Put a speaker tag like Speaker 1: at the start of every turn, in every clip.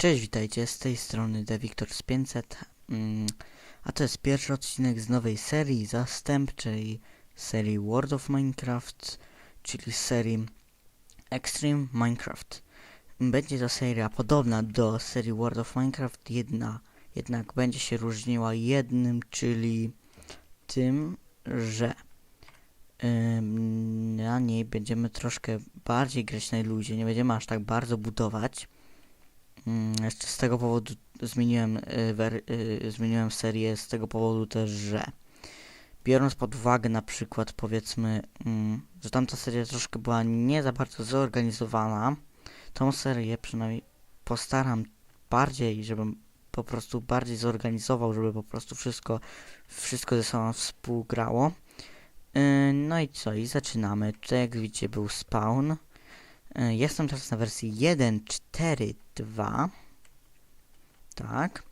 Speaker 1: Cześć, witajcie, z tej strony The Victor z 500, mm, a to jest pierwszy odcinek z nowej serii zastępczej serii World of Minecraft, czyli serii Extreme Minecraft. Będzie to seria podobna do serii World of Minecraft, jedna jednak będzie się różniła jednym, czyli tym, że na niej będziemy troszkę bardziej grać na luzie, nie będziemy aż tak bardzo budować. Mm, Jeszcze z tego powodu zmieniłem, y, y, zmieniłem serię, z tego powodu też, że biorąc pod uwagę na przykład powiedzmy, mm, że tamta seria troszkę była nie za bardzo zorganizowana, tą serię przynajmniej postaram bardziej, żebym po prostu bardziej zorganizował, żeby po prostu wszystko, wszystko ze sobą współgrało. Yy, No i co, i zaczynamy. Tutaj jak widzicie był spawn. Yy, Jestem teraz na wersji 1.4.2. Tak.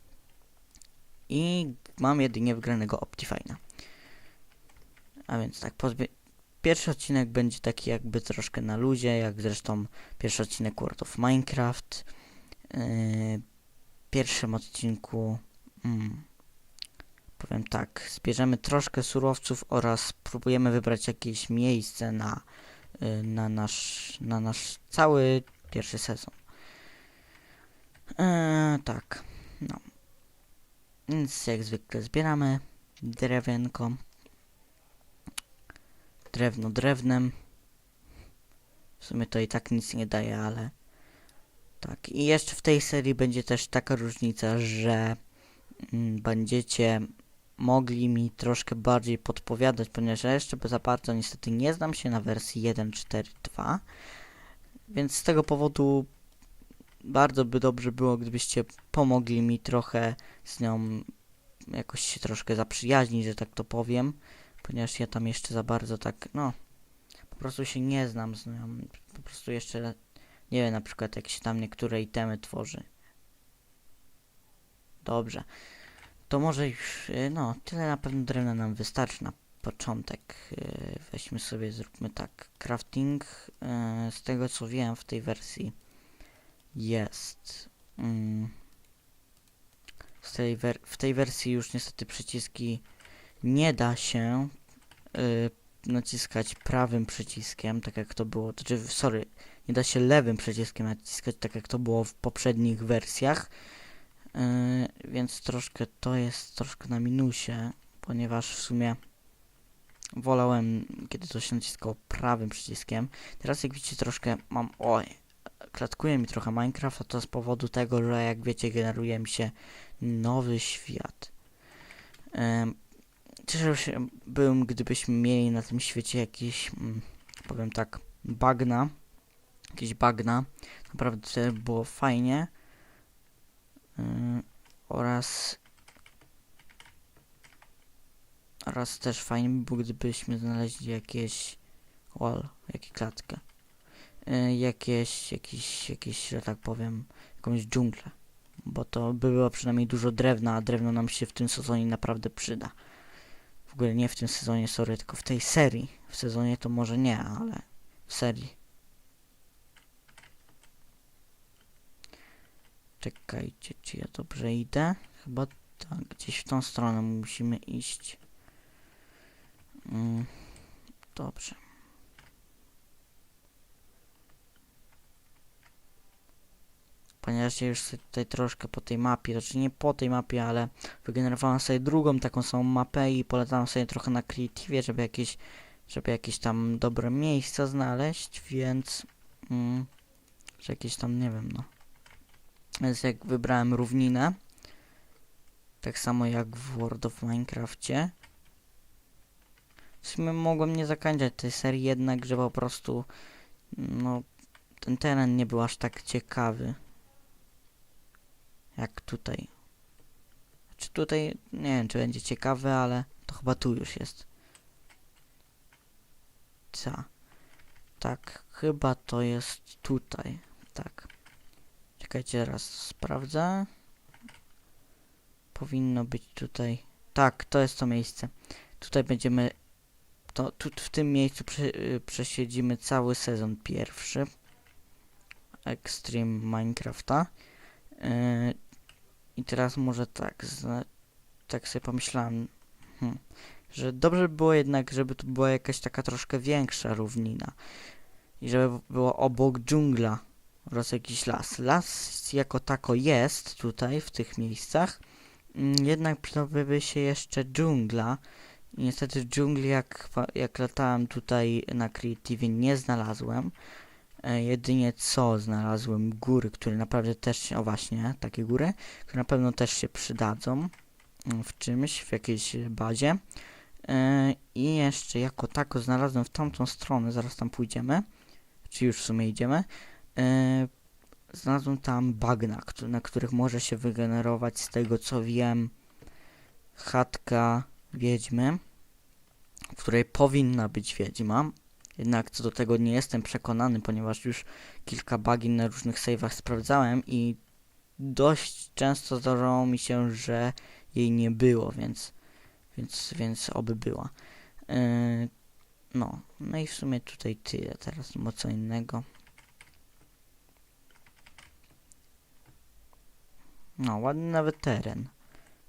Speaker 1: I mam jedynie wgranego Optifine'a. A więc tak, pozbie- pierwszy odcinek będzie taki jakby troszkę na luzie, jak zresztą pierwszy odcinek World of Minecraft. Yy, pierwszym odcinku mm, powiem tak, zbierzemy troszkę surowców oraz spróbujemy wybrać jakieś miejsce na, na, nasz, na nasz cały pierwszy sezon. Eee, tak, no. Więc jak zwykle zbieramy drewienko. Drewno drewnem. W sumie to i tak nic nie daje, ale tak. I jeszcze w tej serii będzie też taka różnica, że mm, będziecie mogli mi troszkę bardziej podpowiadać, ponieważ ja jeszcze za bardzo niestety nie znam się na wersji 1.4.2, więc z tego powodu bardzo by dobrze było, gdybyście pomogli mi trochę z nią jakoś się troszkę zaprzyjaźnić, że tak to powiem, ponieważ ja tam jeszcze za bardzo tak, no, po prostu się nie znam z nią, po prostu jeszcze nie wiem na przykład jak się tam niektóre itemy tworzy. Dobrze. To może już, y, no, tyle na pewno drewna nam wystarczy na początek. Y, Weźmy sobie, zróbmy tak. Crafting, y, z tego co wiem w tej wersji jest. mm, Z tej w tej wersji już niestety przyciski nie da się naciskać prawym przyciskiem, tak jak to było. Znaczy, sorry, nie da się lewym przyciskiem naciskać, tak jak to było w poprzednich wersjach. Yy, więc troszkę to jest troszkę na minusie, ponieważ w sumie wolałem, kiedy to się naciskało prawym przyciskiem. Teraz jak widzicie troszkę mam, oj, klatkuje mi trochę Minecraft, a to z powodu tego, że jak wiecie generuje mi się nowy świat. Yy, Cieszył się bym, gdybyśmy mieli na tym świecie jakieś, mm, powiem tak, bagna, jakieś bagna. Naprawdę było fajnie. Oraz oraz też fajnie by było, gdybyśmy znaleźli jakieś wall, jakie klatkę. Yy, jakieś, jakieś, jakieś, że tak powiem, jakąś dżunglę. Bo to by było przynajmniej dużo drewna, a drewno nam się w tym sezonie naprawdę przyda. W ogóle nie w tym sezonie, sorry, tylko w tej serii. W sezonie to może nie, ale w serii. Czekajcie, czy ja dobrze idę? Chyba tak, gdzieś w tą stronę musimy iść. Mm, dobrze. Ponieważ ja już sobie tutaj troszkę po tej mapie, znaczy nie po tej mapie, ale wygenerowałem sobie drugą taką samą mapę i polecam sobie trochę na Creative, żeby jakieś, żeby jakieś tam dobre miejsca znaleźć, więc mm, że jakieś tam, nie wiem, no. Więc jak wybrałem równinę, tak samo jak w World of Minecrafcie, w sumie mogłem nie zakończyć tej serii jednak, że po prostu no ten teren nie był aż tak ciekawy jak tutaj. Czy tutaj, nie wiem czy będzie ciekawy, ale to chyba tu już jest. Co? Tak, chyba to jest tutaj. Tak. Czekajcie, raz sprawdzę. Powinno być tutaj. Tak, to jest to miejsce. Tutaj będziemy. To, tu, w tym miejscu prze, y, przesiedzimy cały sezon pierwszy. Extreme Minecrafta. Yy, I teraz może tak, zna, tak sobie pomyślałem, hmm, że dobrze by było jednak, żeby tu była jakaś taka troszkę większa równina i żeby było obok dżungla oraz jakiś las. Las jako tako jest tutaj, w tych miejscach, mm, jednak przydałaby się jeszcze dżungla. Niestety dżungli, jak, jak latałem tutaj na Creative, nie znalazłem. E, jedynie co znalazłem góry, które naprawdę też się, o właśnie, takie góry, które na pewno też się przydadzą mm, w czymś, w jakiejś bazie. E, I jeszcze jako tako znalazłem w tamtą stronę, zaraz tam pójdziemy, czy już w sumie idziemy. E, znalazłem tam bagna, na których może się wygenerować, z tego co wiem, chatka wiedźmy, w której powinna być wiedźma. Jednak co do tego nie jestem przekonany, ponieważ już kilka bagin na różnych save'ach sprawdzałem i dość często zdarzało mi się, że jej nie było, więc, więc, więc oby była. Yy, no, no i w sumie tutaj tyle, teraz ma co innego. No, ładny nawet teren.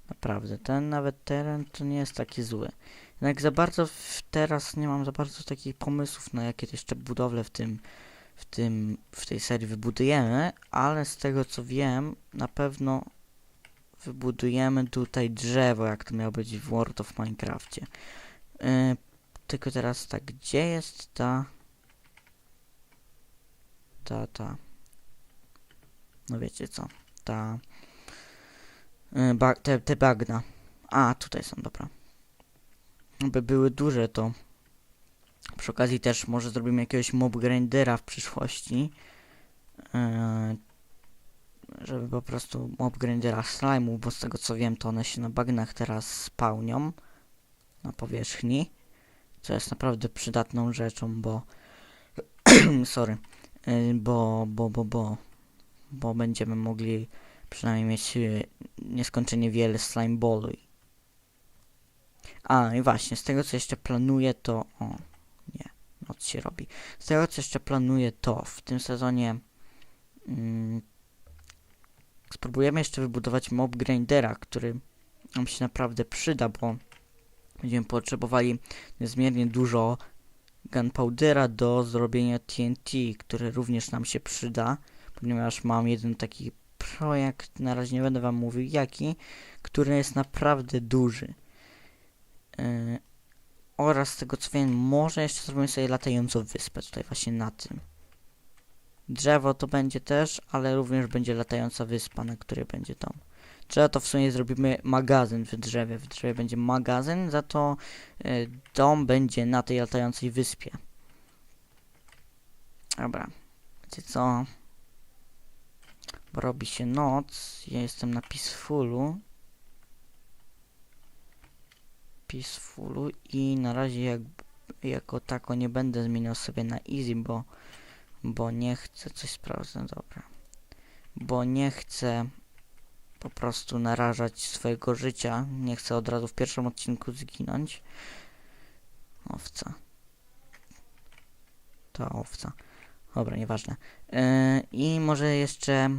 Speaker 1: Naprawdę, ten nawet teren to nie jest taki zły. Jednak za bardzo w, teraz nie mam za bardzo takich pomysłów na jakie jeszcze budowle w tym, w tym, w tej serii wybudujemy, ale z tego co wiem, na pewno wybudujemy tutaj drzewo, jak to miało być w World of Minecrafcie. Yy, tylko teraz tak, gdzie jest ta... Ta, ta... No wiecie co, ta... Ba te, te bagna. A, tutaj są, dobra. By były duże, to przy okazji też może zrobimy jakiegoś mob grindera w przyszłości. Yy, żeby po prostu mob grindera slime'u, bo z tego co wiem, to one się na bagnach teraz spełnią na powierzchni, co jest naprawdę przydatną rzeczą, bo sorry, yy, bo, bo, bo, bo, bo będziemy mogli przynajmniej mieć yy, nieskończenie wiele slime ballu. A, i właśnie, z tego co jeszcze planuję, to... O, nie, noc się robi. Z tego co jeszcze planuję, to w tym sezonie mm, spróbujemy jeszcze wybudować mob grindera, który nam się naprawdę przyda, bo będziemy potrzebowali niezmiernie dużo gunpowdera do zrobienia TNT, który również nam się przyda, ponieważ mam jeden taki projekt, na razie nie będę wam mówił jaki, który jest naprawdę duży. Yy, oraz z tego co wiem, może jeszcze zrobimy sobie latającą wyspę tutaj właśnie na tym. Drzewo to będzie też, ale również będzie latająca wyspa, na której będzie dom. Drzewo to w sumie zrobimy magazyn w drzewie. W drzewie będzie magazyn, za to yy, dom będzie na tej latającej wyspie. Dobra. Wiecie co? Robi się noc. Ja jestem na peacefulu. peacefulu i na razie jak, jako tako nie będę zmieniał sobie na easy, bo, bo nie chcę coś sprawdzę, dobra. Bo nie chcę po prostu narażać swojego życia, nie chcę od razu w pierwszym odcinku zginąć. Owca. To owca. Dobra, nieważne. Yy, I może jeszcze...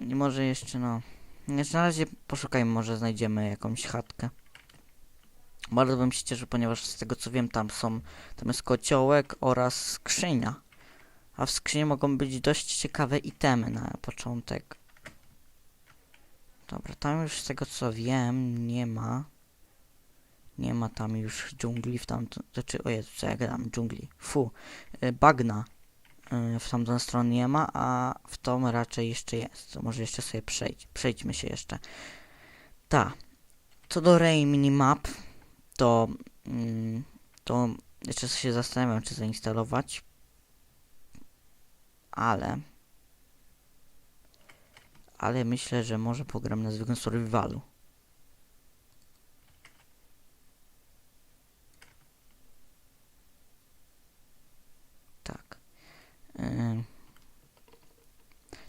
Speaker 1: I może jeszcze, no... Więc na razie poszukajmy, może znajdziemy jakąś chatkę. Bardzo bym się cieszył, ponieważ z tego co wiem, tam są, tam jest kociołek oraz skrzynia. A w skrzyni mogą być dość ciekawe itemy na początek. Dobra, tam już z tego co wiem, nie ma. Nie ma tam już dżungli w tamtą, znaczy, o Jezu, co ja gadam, dżungli, fu, y, bagna y, w tamtą stronę nie ma, a w tą raczej jeszcze jest. To może jeszcze sobie przejdź, przejdźmy się jeszcze. Ta. Co do Ray Minimap, to, mm, to jeszcze się zastanawiam, czy zainstalować. Ale, ale myślę, że może pogram na zwykłym survivalu.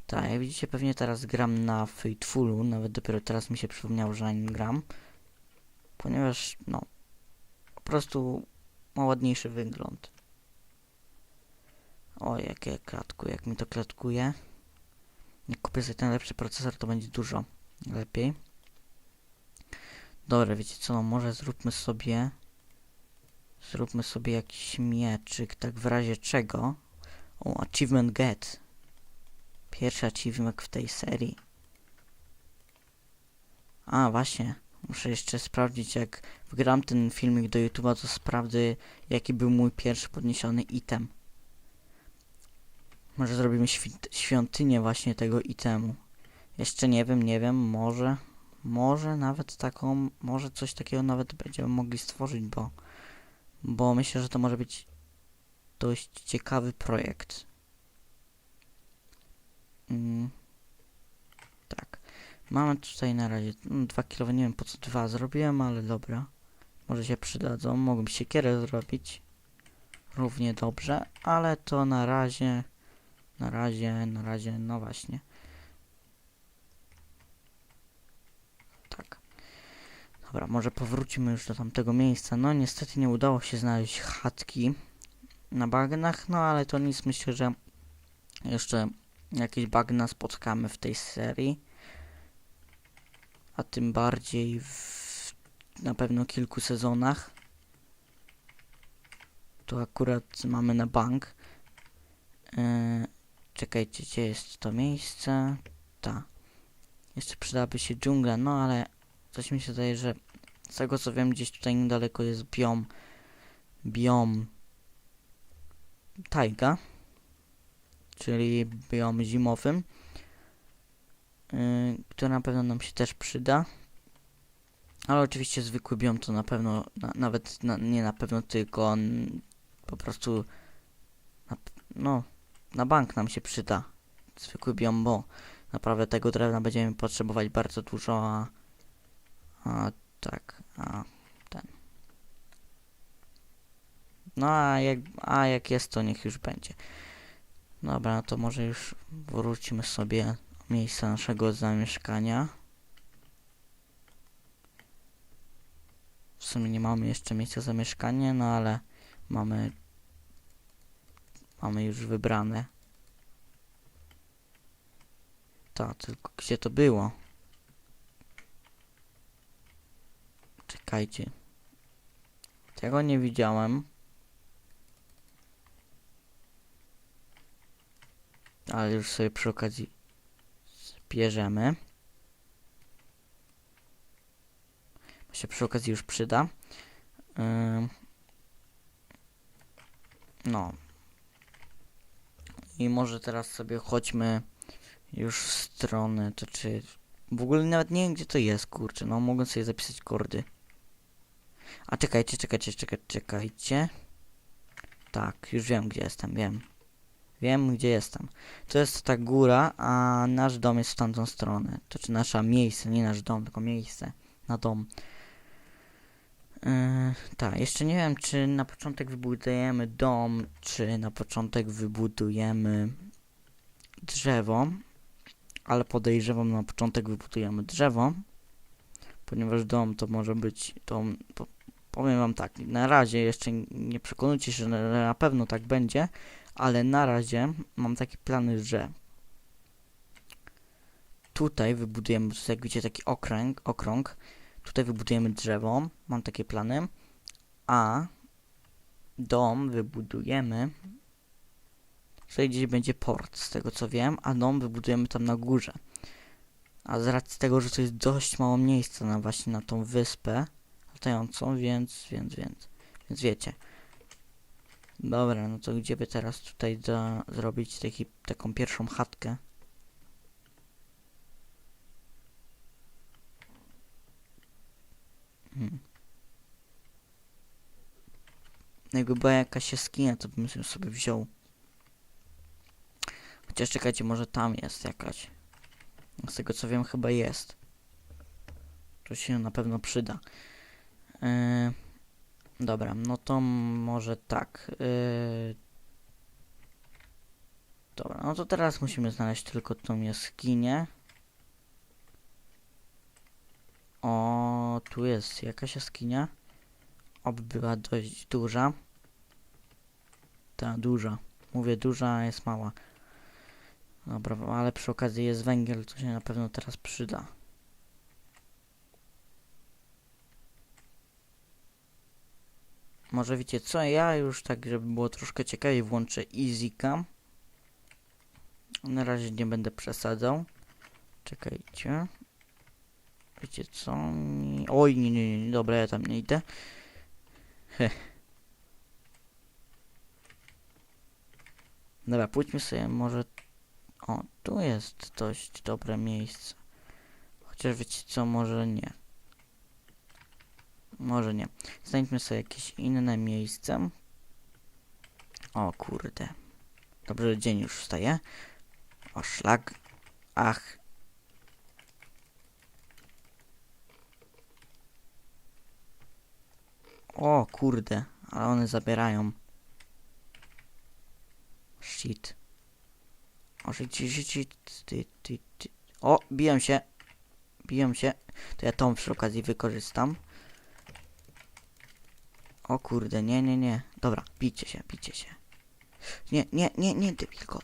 Speaker 1: Tak, jak widzicie, pewnie teraz gram na Fatefulu, nawet dopiero teraz mi się przypomniało, że na nim gram. Ponieważ, no, po prostu ma ładniejszy wygląd. O, jakie klatku, jak mi to klatkuje. Jak kupię sobie ten lepszy procesor, to będzie dużo lepiej. Dobra, wiecie co, no może zróbmy sobie... Zróbmy sobie jakiś mieczyk, tak w razie czego. O, achievement get. Pierwszy achievement w tej serii. A, właśnie. Muszę jeszcze sprawdzić, jak wgram ten filmik do YouTube'a, to sprawdzę, jaki był mój pierwszy podniesiony item. Może zrobimy świ- świątynię właśnie tego itemu. Jeszcze nie wiem, nie wiem, może... Może nawet taką, może coś takiego nawet będziemy mogli stworzyć, bo... Bo myślę, że to może być dość ciekawy projekt. Mm. Tak. Mamy tutaj na razie mm, dwa kilo, nie wiem po co dwa zrobiłem, ale dobra. Może się przydadzą. Mogłem siekierę zrobić. Równie dobrze, ale to na razie, na razie, na razie, no właśnie. Tak. Dobra, może powrócimy już do tamtego miejsca. No niestety nie udało się znaleźć chatki na bagnach, no ale to nic, myślę, że jeszcze jakieś bagna spotkamy w tej serii. A tym bardziej w na pewno kilku sezonach. To akurat mamy na bank. Yy, czekajcie, gdzie jest to miejsce? Ta. Jeszcze przydałaby się dżungla, no ale coś mi się zdaje, że z tego co wiem, gdzieś tutaj niedaleko jest biom. Biom. Tajga. Czyli biom zimowym. Który na pewno nam się też przyda. Ale oczywiście zwykły biom to na pewno, na, nawet na, nie na pewno, tylko on po prostu na, no, na bank nam się przyda. Zwykły biom, bo naprawdę tego drewna będziemy potrzebować bardzo dużo, a, a tak, a ten. No a jak, a jak jest, to niech już będzie. Dobra, to może już wrócimy sobie miejsca naszego zamieszkania. W sumie nie mamy jeszcze miejsca zamieszkania, no ale mamy mamy już wybrane. Ta, tylko gdzie to było? Czekajcie. Tego nie widziałem. Ale już sobie przy okazji zbierzemy. Bo się przy okazji już przyda. No. I może teraz sobie chodźmy już w stronę, to czy... W ogóle nawet nie wiem gdzie to jest, kurczę, no mogę sobie zapisać kordy. A czekajcie, czekajcie, czekajcie, czekajcie. Tak, już wiem gdzie jestem, wiem. Wiem gdzie jestem. To jest ta góra, a nasz dom jest w tamtą stronę. To czy nasza miejsce, nie nasz dom, tylko miejsce na dom. Yy, tak, jeszcze nie wiem, czy na początek wybudujemy dom, czy na początek wybudujemy drzewo, ale podejrzewam na początek wybudujemy drzewo, ponieważ dom to może być, to, powiem wam tak, na razie jeszcze nie przekonujcie się, że na pewno tak będzie, ale na razie mam takie plany, że tutaj wybudujemy, jest jak widzicie taki okręg, okrąg, tutaj wybudujemy drzewo, mam takie plany, a dom wybudujemy, tutaj gdzieś będzie port, z tego co wiem, a dom wybudujemy tam na górze. A z racji tego, że to jest dość mało miejsca na właśnie na tą wyspę latającą, więc, więc, więc, więc wiecie. Dobra, no to gdzie by teraz tutaj da, zrobić taki, taką pierwszą chatkę? Hmm. Jakby była jakaś jaskinia, to bym ją sobie wziął. Chociaż czekajcie, może tam jest jakaś. Z tego co wiem, chyba jest. To się na pewno przyda. Yy, dobra, no to może tak. Yy, dobra, no to teraz musimy znaleźć tylko tą jaskinię. O, tu jest jakaś jaskinia. Oby była dość duża. Ta duża. Mówię duża, jest mała. Dobra, ale przy okazji jest węgiel, co się na pewno teraz przyda. Może wiecie co, ja już tak, żeby było troszkę ciekawiej, włączę EasyCam. Na razie nie będę przesadzał. Czekajcie. Wiecie co? Oj, nie, nie, nie, dobra, ja tam nie idę. Heh. Dobra, pójdźmy sobie może... O, tu jest dość dobre miejsce. Chociaż wiecie co, może nie. Może nie. Znajdźmy sobie jakieś inne miejsce. O kurde. Dobrze, że dzień już wstaje. O szlak. Ach. O kurde, ale one zabierają. Shit. O, shit, shit, shit. O, biją się. Biją się. To ja tą przy okazji wykorzystam. O kurde, nie, nie, nie. Dobra, bijcie się, bijcie się. Nie, nie, nie, nie, debilko.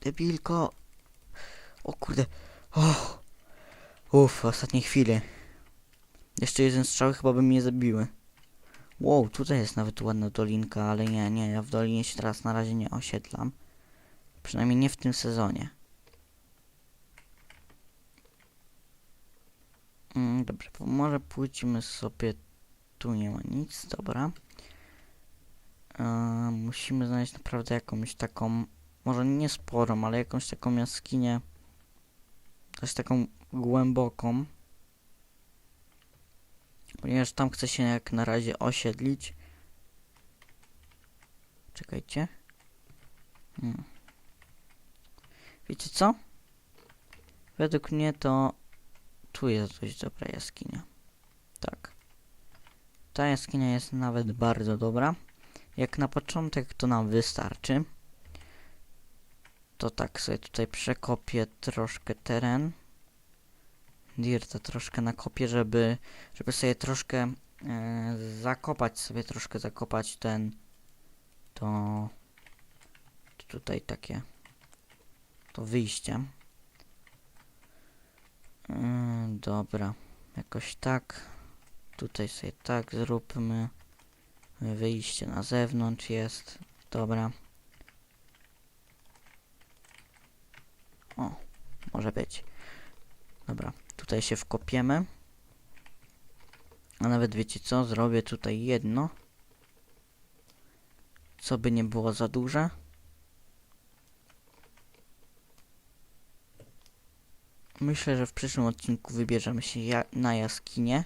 Speaker 1: Debilko. O kurde. O. Uff, w ostatniej chwili. Jeszcze jeden strzał chyba by mnie zabiły. Wow, tutaj jest nawet ładna dolinka, ale nie, nie, ja w dolinie się teraz na razie nie osiedlam. Przynajmniej nie w tym sezonie. Mm, dobrze, może pójdźmy sobie... Tu nie ma nic, dobra. Eee, musimy znaleźć naprawdę jakąś taką... Może nie sporą, ale jakąś taką jaskinię. Też taką głęboką. Ponieważ tam chcę się jak na razie osiedlić. Czekajcie. Hmm. Wiecie co? Według mnie to tu jest dość dobra jaskinia. Tak. Ta jaskinia jest nawet bardzo dobra. Jak na początek to nam wystarczy. To tak sobie tutaj przekopię troszkę teren. Dirta troszkę nakopię, żeby, żeby sobie troszkę e, zakopać, sobie troszkę zakopać ten to, tutaj takie to wyjście. Yy, dobra, jakoś tak. Tutaj sobie tak zróbmy. Wyjście na zewnątrz jest. Dobra. O, może być. Dobra, tutaj się wkopiemy. A nawet wiecie co? Zrobię tutaj jedno. Co by nie było za duże. Myślę, że w przyszłym odcinku wybierzemy się ja na jaskinię.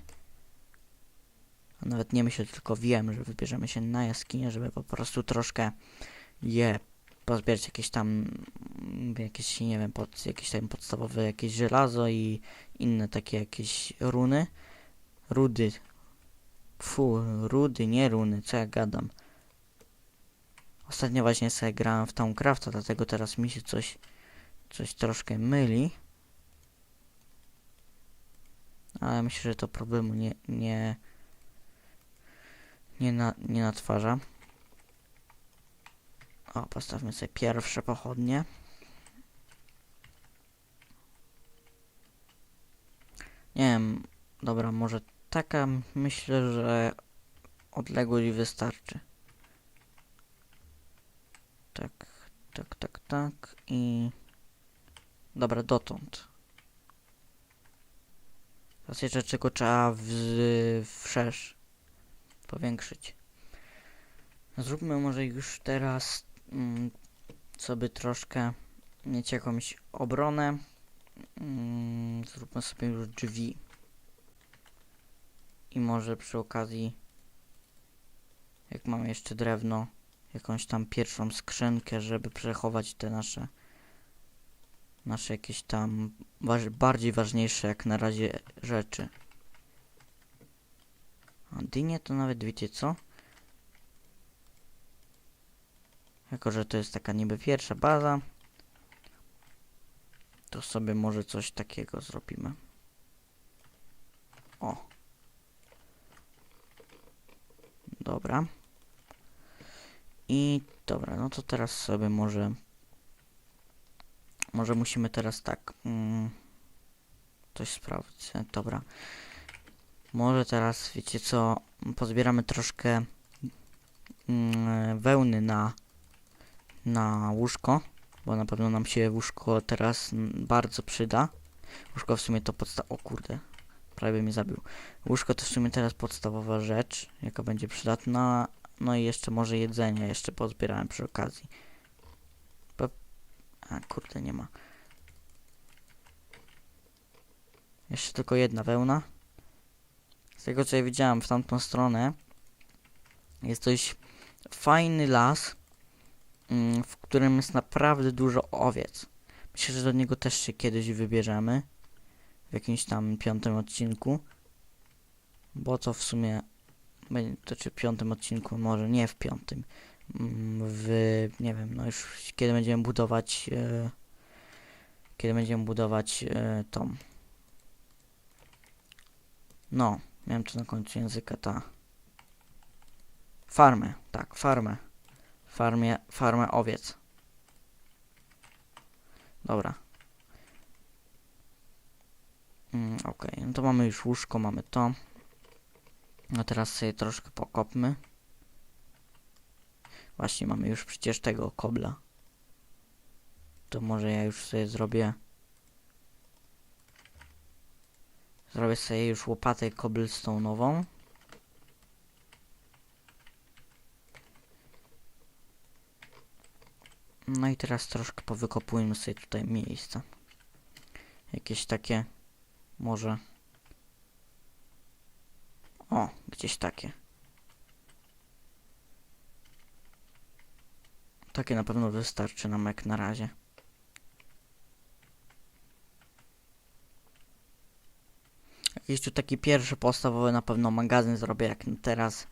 Speaker 1: Nawet nie myślę, tylko wiem, że wybierzemy się na jaskinię, żeby po prostu troszkę je pozbierać jakieś tam, mm, jakieś, nie wiem, pod, jakieś tam podstawowe jakieś żelazo i inne takie jakieś runy. Rudy. Fu, rudy, nie runy, co ja gadam. Ostatnio właśnie sobie grałem w Towncrafta, dlatego teraz mi się coś, coś troszkę myli. Ale myślę, że to problemu nie, nie, nie, na, nie natwarza. O, postawmy sobie pierwsze pochodnie. Nie wiem, dobra, może taka myślę, że odległość wystarczy. Tak, tak, tak, tak i... Dobra, dotąd. Teraz jeszcze czego trzeba w, wszerz powiększyć. Zróbmy może już teraz mm, sobie troszkę mieć jakąś obronę. Mm, zróbmy sobie już drzwi. I może przy okazji, jak mamy jeszcze drewno, jakąś tam pierwszą skrzynkę, żeby przechować te nasze nasze jakieś tam bardziej ważniejsze jak na razie rzeczy. A dynie to nawet wiecie co? Jako, że to jest taka niby pierwsza baza, to sobie może coś takiego zrobimy. O. Dobra. I dobra, no to teraz sobie może może musimy teraz tak. Mm, coś sprawdzić. Dobra. Może teraz, wiecie co, pozbieramy troszkę mm, wełny na, na łóżko, bo na pewno nam się łóżko teraz bardzo przyda. Łóżko w sumie to podstaw... O kurde, prawie mnie zabił. Łóżko to w sumie teraz podstawowa rzecz, jaka będzie przydatna. No i jeszcze może jedzenie jeszcze pozbierałem przy okazji. A kurde, nie ma. Jeszcze tylko jedna wełna. Z tego co ja widziałem w tamtą stronę jest dość fajny las, mm, w którym jest naprawdę dużo owiec. Myślę, że do niego też się kiedyś wybierzemy. W jakimś tam piątym odcinku. Bo to w sumie. To czy piątym odcinku, może nie w piątym. Mm, W. Nie wiem, no już kiedy będziemy budować. E, kiedy będziemy budować e, tą. No, miałem to na końcu języka, ta. Farmę, tak, farmę. Farmie, farmę owiec. Dobra. Mm, no to mamy już łóżko, mamy to. No teraz sobie troszkę pokopmy. Właśnie mamy już przecież tego kobla. To może ja już sobie zrobię. Zrobię sobie już łopatę cobblestone'ową. No i teraz troszkę powykopujmy sobie tutaj miejsca. Jakieś takie, może... O, gdzieś takie. Takie na pewno wystarczy nam jak na razie. Jakiś tu taki pierwszy podstawowy na pewno magazyn zrobię jak teraz.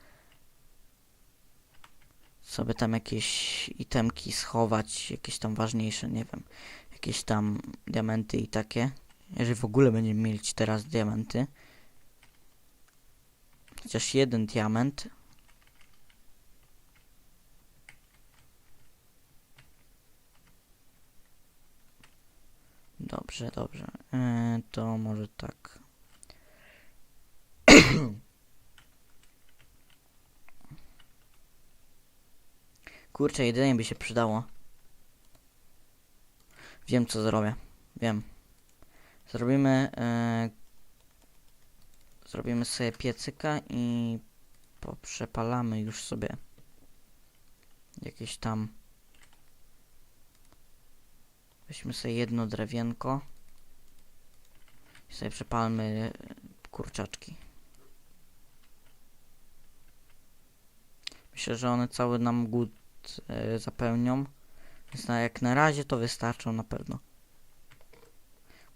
Speaker 1: Sobie tam jakieś itemki schować, jakieś tam ważniejsze, nie wiem. Jakieś tam diamenty i takie. Jeżeli w ogóle będziemy mieć teraz diamenty. Chociaż jeden diament. Dobrze, dobrze. Yy, to może tak. Kurczę, jedynie by się przydało. Wiem co zrobię. Wiem. Zrobimy e, Zrobimy sobie piecyka i poprzepalamy już sobie jakieś tam weźmy sobie jedno drewienko i sobie przepalmy kurczaczki. Myślę, że one cały nam głód e, zapełnią. Więc na, jak na razie to wystarczą na pewno.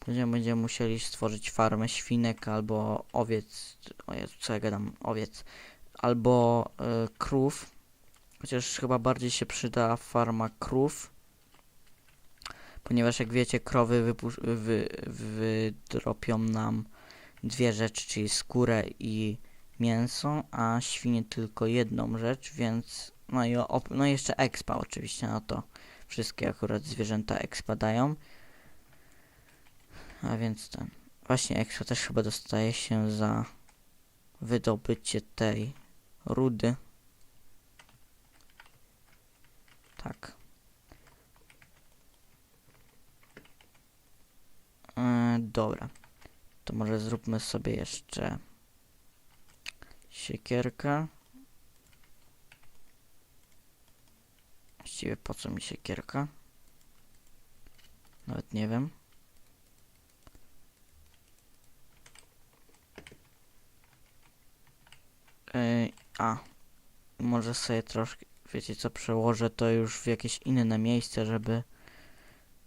Speaker 1: Później będziemy musieli stworzyć farmę świnek albo owiec. O Jezu, co ja gadam? Owiec. Albo e, krów. Chociaż chyba bardziej się przyda farma krów. Ponieważ jak wiecie, krowy wydropią nam dwie rzeczy, czyli skórę i mięso, a świnie tylko jedną rzecz, więc no i, no jeszcze expa oczywiście, no to wszystkie akurat zwierzęta expa dają. A więc ten. Właśnie expa też chyba dostaje się za wydobycie tej rudy. Tak. Yy, dobra. To może zróbmy sobie jeszcze siekierkę. Właściwie po co mi siekierka? Nawet nie wiem. Ej, a, może sobie troszkę, wiecie co, przełożę to już w jakieś inne miejsce, żeby,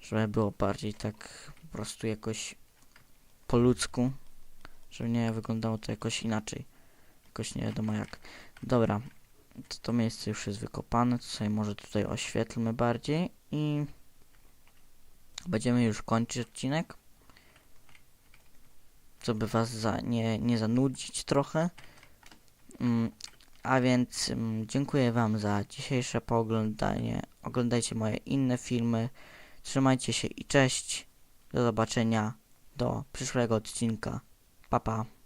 Speaker 1: żeby było bardziej tak po prostu jakoś po ludzku, żeby nie wyglądało to jakoś inaczej, jakoś nie wiadomo jak. Dobra, to, to miejsce już jest wykopane, to sobie może tutaj oświetlmy bardziej i będziemy już kończyć odcinek, żeby was za, nie, nie zanudzić trochę. Mm, a więc mm, dziękuję Wam za dzisiejsze pooglądanie. Oglądajcie moje inne filmy. Trzymajcie się i cześć. Do zobaczenia do przyszłego odcinka. Pa pa.